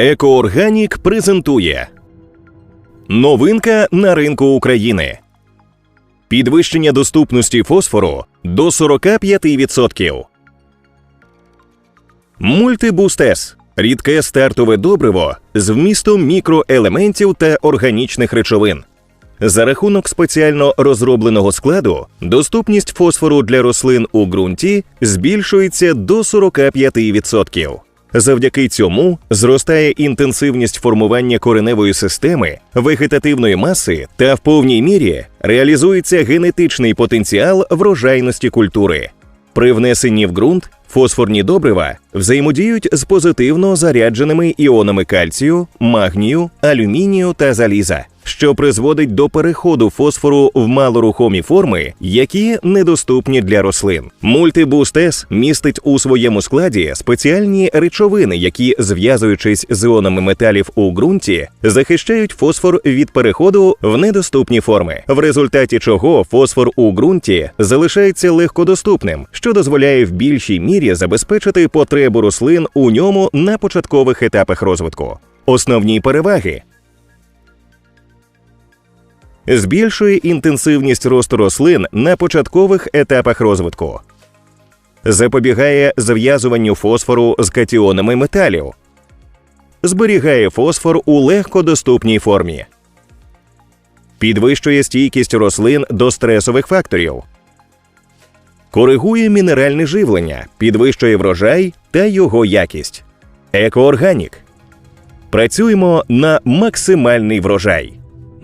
Екоорганік презентує Новинка на ринку України. Підвищення доступності фосфору до 45%. Мультибустес рідке стартове добриво з вмістом мікроелементів та органічних речовин. За рахунок спеціально розробленого складу доступність фосфору для рослин у ґрунті збільшується до 45%. Завдяки цьому зростає інтенсивність формування кореневої системи, вегетативної маси та в повній мірі реалізується генетичний потенціал врожайності культури. При внесенні в ґрунт фосфорні добрива взаємодіють з позитивно зарядженими іонами кальцію, магнію, алюмінію та заліза, що призводить до переходу фосфору в малорухомі форми, які недоступні для рослин. Мультибустес містить у своєму складі спеціальні речовини, які, зв'язуючись з іонами металів у ґрунті, захищають фосфор від переходу в недоступні форми, в результаті чого фосфор у ґрунті залишається легкодоступним, що дозволяє в більшій мірі забезпечити потребу рослин у ньому на початкових етапах розвитку. Основні переваги збільшує інтенсивність росту рослин на початкових етапах розвитку, запобігає зв'язуванню фосфору з катіонами металів, зберігає фосфор у легкодоступній формі, підвищує стійкість рослин до стресових факторів, коригує мінеральне живлення, підвищує врожай та його якість. Екоорганік. Працюємо на максимальний врожай.